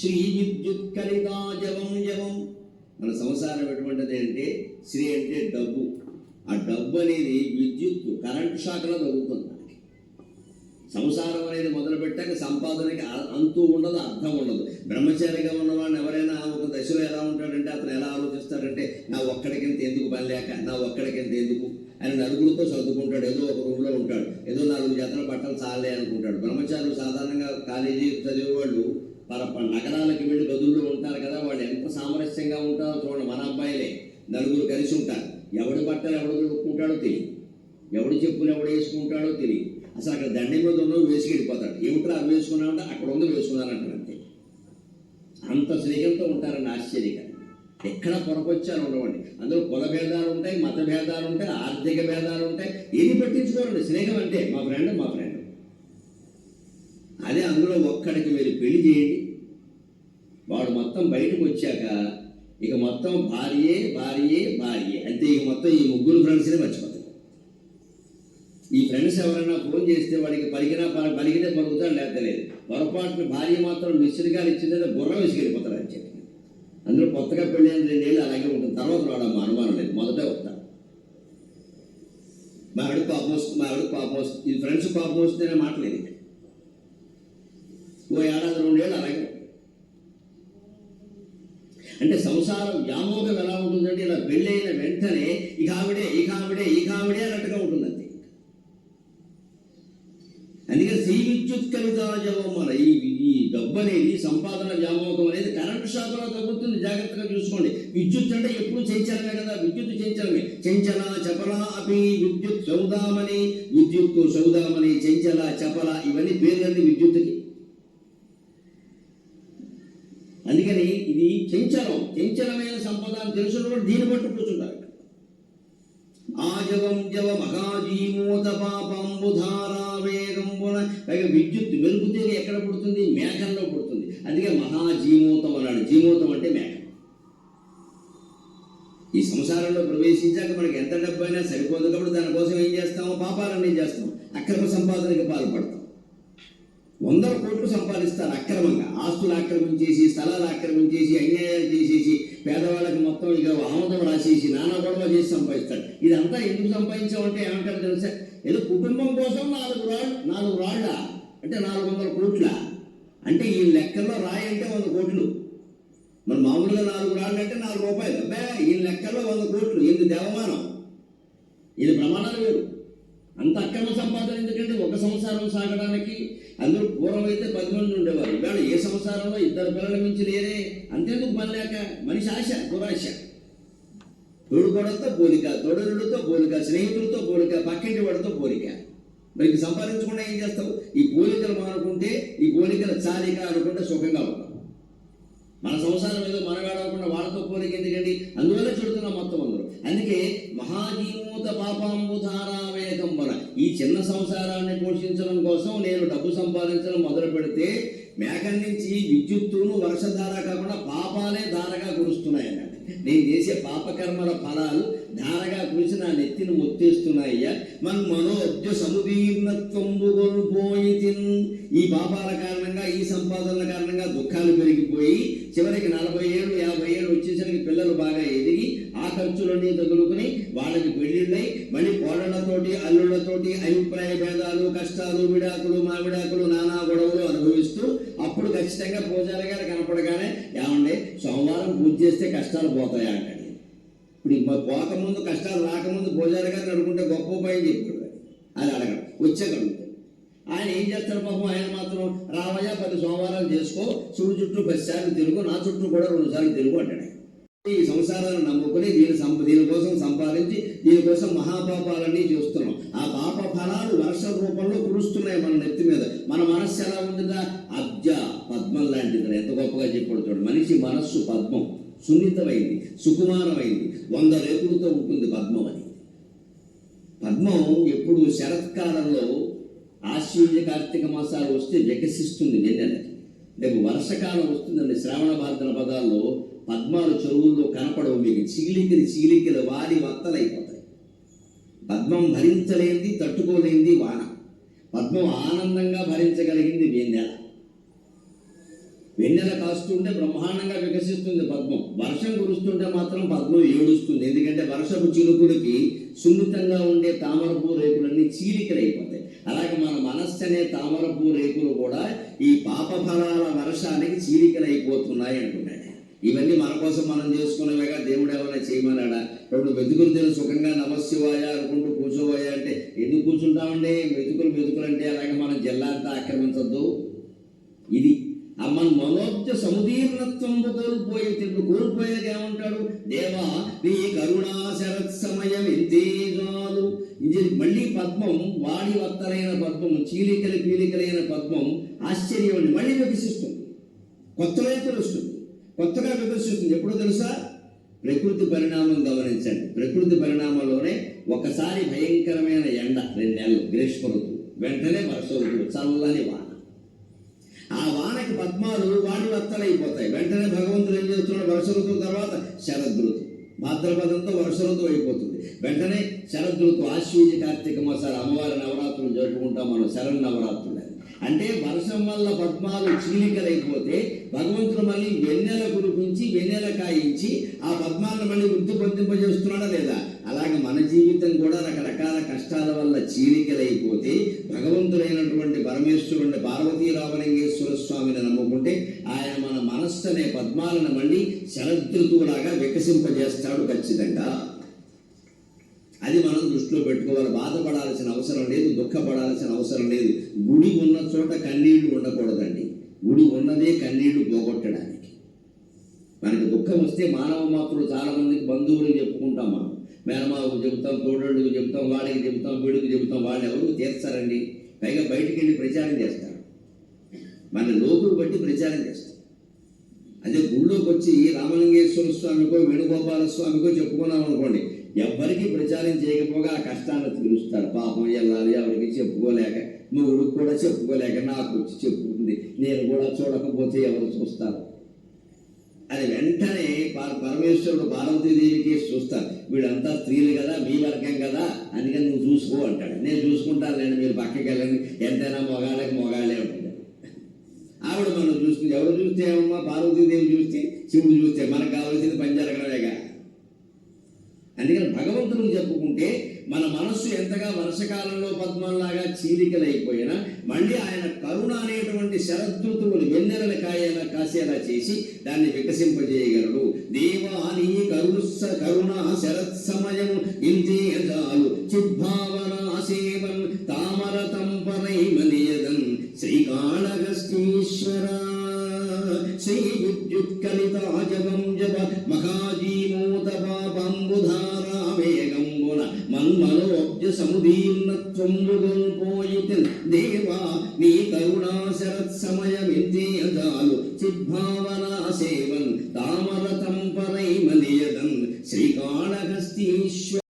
శ్రీ విద్యుత్ కలిగా జవం. జవం మన సంసారం ఎటువంటిది అంటే శ్రీ అంటే డబ్బు. ఆ డబ్బు అనేది విద్యుత్ కరెంటు షాక్లో తగ్గుతుంది సంసారం అనేది మొదలుపెట్టాక సంపాదనకి అంతు ఉండదు అర్థం ఉండదు. బ్రహ్మచారిగా ఉన్నవాడిని ఎవరైనా ఒక దశలో ఎలా ఉంటాడంటే అతను ఎలా ఆలోచిస్తాడంటే నా ఒక్కడికింత ఎందుకు పని లేక నా ఒక్కడికింత ఎందుకు? అని నలుగురితో చదువుకుంటాడు ఏదో ఒక రూమ్లో ఉంటాడు. ఏదో నాలుగు జతల బట్టలు చాలే అనుకుంటాడు. బ్రహ్మచారులు సాధారణంగా కాలేజీ చదివేవాళ్ళు వాళ్ళు ప- నగరాలకు వెళ్ళి గదుల్లో ఉంటారు కదా వాళ్ళు ఎంత సామరస్యంగా ఉంటారో చూడండి మన అబ్బాయిలే నలుగురు కలిసి ఉంటారు. ఎవడి బట్టలు ఎవడు కొనుక్కుంటాడో తెలియదు. ఎవడి చెప్పులు ఎవడు వేసుకుంటాడో తెలియదు. అసలు అక్కడ దండం మీద ఉన్న వేసుకు వెళ్ళిపోతాడు. ఏమిట్రా అవి వేసుకున్నామంటే అక్కడ ఉంది వేసుకున్నారంటారు అంతే. అంత స్నేహంతో ఉంటారని ఆశ్చర్యకరం. ఎక్కడ పొరపొచ్చారు ఉండవండి. అందులో కుల భేదాలు ఉంటాయి మత భేదాలు ఉంటాయి ఆర్థిక భేదాలు ఉంటాయి. ఏది పట్టించుకోరండి? స్నేహం అంటే మా ఫ్రెండ్ మా ఫ్రెండ్. అదే అందులో ఒక్కడికి మీరు పెళ్ళి చేయండి. వాడు మొత్తం బయటకు వచ్చాక ఇక మొత్తం భార్యే భార్యే భార్యే. అంటే ఇక మొత్తం ఈ ముగ్గురు ఫ్రెండ్స్ని మర్చిపోతాడు ఈ ఫ్రెండ్స్ ఎవరైనా ఫోన్ చేస్తే వాడికి పలికినా పలికితే పలుకుతాడు లేకపోతే లేదు. పొరపాటున భార్య మాత్రం మిస్డ్ గారు ఇచ్చిందంటే బుర్ర విసిగిపోతారు అని చెప్పి. అందులో కొత్తగా పెళ్ళైన రెండేళ్ళు అలాగే ఉంటుంది. తర్వాత రావడం అనుమానం లేదు. మొదట వస్తారు మా ఆవిడ పాపం వస్తుంది మా ఆవిడ పాపం వస్తుంది. ఈ ఫ్రెండ్స్ పాపం వస్తుందనే మాట ముప్పై ఇక. ఓ ఏడాది రెండేళ్ళు అలాగే. అంటే సంసారం వ్యామోహం ఎలా ఉంటుందంటే ఇలా పెళ్ళైన వెంటనే ఇక ఆవిడే ఇక ఆవిడే ఇక ఆవిడే అన్నట్టుగా ఉంటుంది అంతే అందుకే శ్రీ విద్యుత్ కవిత మన ఈ ఈ డబ్బు అనేది సంపాదన వ్యామోహం అనేది కరెంటు శాతంలో తగ్గుతుంది. జాగ్రత్తగా చూసుకోండి. విద్యుత్ అంటే ఎప్పుడు చెంచలమే కదా? విద్యుత్ చెంచలమే. చెంచల చపల అపి విద్యుత్ సౌదామని విద్యుత్ సౌదామని చెంచల చపల ఇవన్నీ పేర్లన్నీ విద్యుత్కి అందుకని ఇది చెంచలం. చెంచలమైన సంపద అని తెలిసిన దీన్ని పట్టు కూర్చుంటారు ఆజవం జవ మహాజీమూత పాపంబుధారా వేగంబున. పైగా విద్యుత్ మెరుపు తీగ ఎక్కడ పుడుతుంది? మేఘంలో పుడుతుంది. అందుకే మహాజీమూతం అన్నాడు. జీమూతం అంటే మేఘం. ఈ సంసారంలో ప్రవేశించాక మనకి ఎంత డబ్బు అయినా సరిపోదు కాబట్టి దానికోసం ఏం చేస్తాము? పాపాలన్నీ చేస్తాం అక్రమ సంపాదనకి పాల్పడతాం. వందల కోట్లు సంపాదిస్తారు అక్రమంగా. ఆస్తులు ఆక్రమించేసి స్థలాలు ఆక్రమించేసి అన్యాయాలు చేసేసి పేదవాళ్ళకి మొత్తం ఇక ఆమోదం రాసేసి నానా గొడవ చేసి సంపాదిస్తాడు. ఇదంతా ఎందుకు సంపాదించామంటే ఏమంటారు తెలుసా? ఏదో కుటుంబం కోసం నాలుగు రాళ్ళు నాలుగు రాళ్ళ అంటే నాలుగు వందల కోట్ల. అంటే ఈ లెక్కల్లో రాయి అంటే వంద కోట్లు. మరి మామూలుగా నాలుగు రాళ్ళు అంటే నాలుగు రూపాయలు. అబ్బే ఈ లెక్కల్లో వంద కోట్లు. ఇది దేవమానం? ఇది ప్రమాణాలు వేరు. అంత అక్రమ సంపాదన ఎందుకంటే ఒక సంసారం సాగడానికి అందరూ పూర్వం అయితే పది మంది ఉండేవారు. ఇవాళ ఏ సంసారంలో ఇద్దరు పిల్లల మించి లేరే అంతేందుకు మళ్ళాక మనిషి ఆశ దురాశ. తోడుకోవడంతో పోలిక తోడరుడితో పోలిక స్నేహితులతో పోలిక పక్కింటి వాడితో పోలిక. మరి ఇది సంపాదించకుండా ఏం చేస్తావు? ఈ పోలికలు మానుకుంటే ఈ పోలికల చాలిక అనుకుంటే సుఖంగా ఉంటాం. మన సంసారం ఏదో మనగాడకుండా వాళ్ళతో పోలిక ఎందుకండి? అందువల్ల చెడుతున్నాం మొత్తం అందరూ. అందుకే మహాజీమూత పాపాంబుధారా వేగంబన ఈ చిన్న సంసారాన్ని పోషించడం కోసం నేను డబ్బు సంపాదించడం మొదలు పెడితే మేఘం నుంచి విద్యుత్తును వర్షధార కాకుండా పాపాలే ధారగా కురుస్తున్నాయి నేను చేసే పాపకర్మల ఫలాలు ధారగా కురిసి నా నెత్తిని మొత్తేస్తున్నాయ్యా. మన్ మనోజ్ఞ సముదీర్ణత్వంబుగొల్పోయి ఈ పాపాల కారణంగా ఈ సంపాదనల కారణంగా దుఃఖాలు పెరిగిపోయి చివరికి నలభై ఏళ్ళు యాభై ఏళ్ళు వచ్చేసరికి పిల్లలు బాగా ఎదిగి ఆ ఖర్చులన్నీ తగులుకుని వాళ్ళకి పెళ్ళిళ్ళై మళ్ళీ కోడళ్ళతోటి అల్లుళ్ళతోటి అభిప్రాయ భేదాలు కష్టాలు విడాకులు మావిడాకులు నానా గొడవలు అనుభవిస్తూ అప్పుడు ఖచ్చితంగా పూజారి గారు కనపడగానే పూజ చేస్తే కష్టాలు పోతాయా అంటాడు. ఇప్పుడు పోకముందు కష్టాలు రాకముందు పూజారి గారిని అడుగుంటే గొప్ప ఉపాయం చెప్పాడు. అది అడగడం వచ్చాక ఆయన ఏం చేస్తాడు పాపం? ఆయన మాత్రం రామయ్య పది సోమవారాలు చేసుకో శివుడి చుట్టూ పదిసార్లు తిరుగు నా చుట్టూ కూడా రెండు సార్లు తిరుగు అంటాడు. ఈ సంసారాన్ని నమ్ముకుని దీని సంప దీనికోసం సంపాదించి దీనికోసం మహాపాపాలన్నీ చేస్తున్నాం. ఆ పాప ఫలాలు వర్ష రూపంలో కురుస్తున్నాయి మన నెత్తి మీద. మన మనస్సు ఎలా ఉందిగా అబ్జ పద్మం లాంటిది ఎంత గొప్పగా చెప్పాడు చూడు. మనిషి మనస్సు పద్మం. సున్నితమైంది సుకుమారమైంది. వంద రేకులతో ఉంటుంది పద్మం అని పద్మం ఎప్పుడు శరత్కాలంలో ఆశ్వీజ కార్తీక మాసాలు వస్తే వికసిస్తుంది వెన్నెలకి రేపు వర్షకాలం వస్తుందండి శ్రావణ భాద్ర పదాల్లో పద్మాలు చెరువుల్లో కనపడవు మీకు. చీలికలు చీలికలు వారి వత్తలైపోతాయి. పద్మం భరించలేంది తట్టుకోలేంది వాన. పద్మం ఆనందంగా భరించగలిగింది వెన్నెల. వెన్నెల కాస్తుంటే బ్రహ్మాండంగా వికసిస్తుంది పద్మం. వర్షం కురుస్తుంటే మాత్రం పద్మం ఏడుస్తుంది. ఎందుకంటే వర్షపు చినుకుడికి సున్నితంగా ఉండే తామరపు రేకులన్నీ చీలికలైపోతాయి. అలాగే మన మనస్సు అనే తామరపు రేకులు కూడా ఈ పాప ఫలాల వర్షానికి చీలికలైపోతున్నాయి అంటున్నాడు ఇవన్నీ మన కోసం మనం చేసుకునేవిగా దేవుడు ఏమైనా చేయమన్నాడా? రెండు మెతుకులు తిన సుఖంగా నమస్యవాయా అనుకుంటూ కూర్చోవాయా అంటే ఎందుకు కూర్చుంటామండి? మెతుకులు మెతుకులు అంటే అలాగే మనం జిల్లా అంతా ఆక్రమించద్దు. ఇది మన మనోజ్జ సముదీర్ణత్వంబు కోల్పోయి తిరుగు కోల్పోయాక ఏమంటాడు? దేవా నీ కరుణా శరత్ సమయం ఎంతే ఇది మళ్ళీ పద్మం వాడి వత్తలైన పద్మం చీలికలు పీలికలైన పద్మం ఆశ్చర్యం మళ్ళీ వికసిస్తుంది కొత్తగా తెలుస్తుంది. కొత్తగా వికసిస్తుంది ఎప్పుడు తెలుసా? ప్రకృతి పరిణామం గమనించండి. ప్రకృతి పరిణామంలోనే ఒకసారి భయంకరమైన ఎండ రెండు నెలలు గ్రీష్మ ఋతువు. వెంటనే వర్ష ఋతువు చల్లని వాన. ఆ వానకి పద్మాలు వాడి వత్తలైపోతాయి. వెంటనే భగవంతుడు ఏం చేస్తున్నాడు? వర్ష ఋతువు తర్వాత శరదృతు భాద్రపదంతో వర్ష ఋతువు అయిపోతుంది. వెంటనే శరదృతు ఆశ్వీజ కార్తీక మాసాలు అమ్మవారి నవరాత్రులు జరుపుకుంటాం మనం శరణ్ నవరాత్రులు అంటే వర్షం వల్ల పద్మాలు చీలికలైపోతే భగవంతుడు మళ్ళీ వెన్నెల కురిపించి వెన్నెల కాయించి ఆ పద్మాలను మళ్ళీ వృద్ధి పొందింపజేస్తున్నాడా లేదా? అలాగే మన జీవితం కూడా రకరకాల కష్టాల వల్ల చీలికలైపోతే భగవంతుడైనటువంటి పరమేశ్వరుని పార్వతీ రామలింగేశ్వర స్వామిని నమ్ముకుంటే ఆయన మన మనస్సు అనే పద్మాలను మళ్ళీ శరదృతువులాగా వికసింపజేస్తాడు ఖచ్చితంగా. అది మనం దృష్టిలో పెట్టుకోవాలి. బాధపడాల్సిన అవసరం లేదు దుఃఖపడాల్సిన అవసరం లేదు. గుడి ఉన్న చోట కన్నీళ్ళు ఉండకూడదండి. గుడి ఉన్నదే కన్నీళ్ళు పోగొట్టడానికి. మనకి దుఃఖం వస్తే మానవ మాత్రులు చాలామందికి బంధువులు చెప్పుకుంటాం మనం. మేనమావకు చెబుతాం తోడళ్ళకి చెబుతాం వాడికి చెబుతాం వీడికి చెబుతాం వాళ్ళు ఎవరు తీర్చారండి? పైగా బయటికి వెళ్ళి ప్రచారం చేస్తారు. మన లోకులు బట్టి ప్రచారం చేస్తారు. అదే గుళ్ళోకి వచ్చి రామలింగేశ్వర స్వామికో వేణుగోపాల స్వామికో చెప్పుకున్నాం అనుకోండి ఎవ్వరికి ప్రచారం చేయకపోగా ఆ కష్టాన్ని తీరుస్తాడు. పాపం వెళ్ళాలి ఎవరికి చెప్పుకోలేక నువ్వుడికి కూడా చెప్పుకోలేక నాకు వచ్చి చెప్పుకుంది. నేను కూడా చూడకపోతే ఎవరు చూస్తారు? అది వెంటనే పరమేశ్వరుడు పార్వతీదేవికి చూస్తారు వీళ్ళంతా స్త్రీలు కదా మీ వర్గం కదా అందుకని నువ్వు చూసుకో అంటాడు. నేను చూసుకుంటానులేండి మీరు పక్కకి వెళ్ళండి. ఎంతైనా మొగాళ్ళకి మొగాళ్ళే ఉంటుంది ఆవిడ మనం చూస్తుంది. ఎవరు చూస్తే ఏమమ్మా? పార్వతీదేవి చూస్తే శివుడు చూస్తే మనకు కావాల్సింది పని జరగడమేగా అందుకని భగవంతుడికి చెప్పుకుంటే మన మనస్సు ఎంతగా వర్షకాలంలో పద్మంలాగా చీలికలైపోయినా మళ్ళీ ఆయన కరుణ అనేటువంటి శరదృతువులు వెన్నెలల కాయేలా కాసేలా చేసి దాన్ని వికసింపజేయగలడు. దేవాని కరుణ కరుణ శరత్ సమయం ఇంతే చాలు చిద్భావన సేవన్ తామరతం నీ కరుణా శరత్ సమయమింతే చిద్భావనా సేవన్ తామర తంపరై మనియదన్ శ్రీకాళహస్తీశ్వర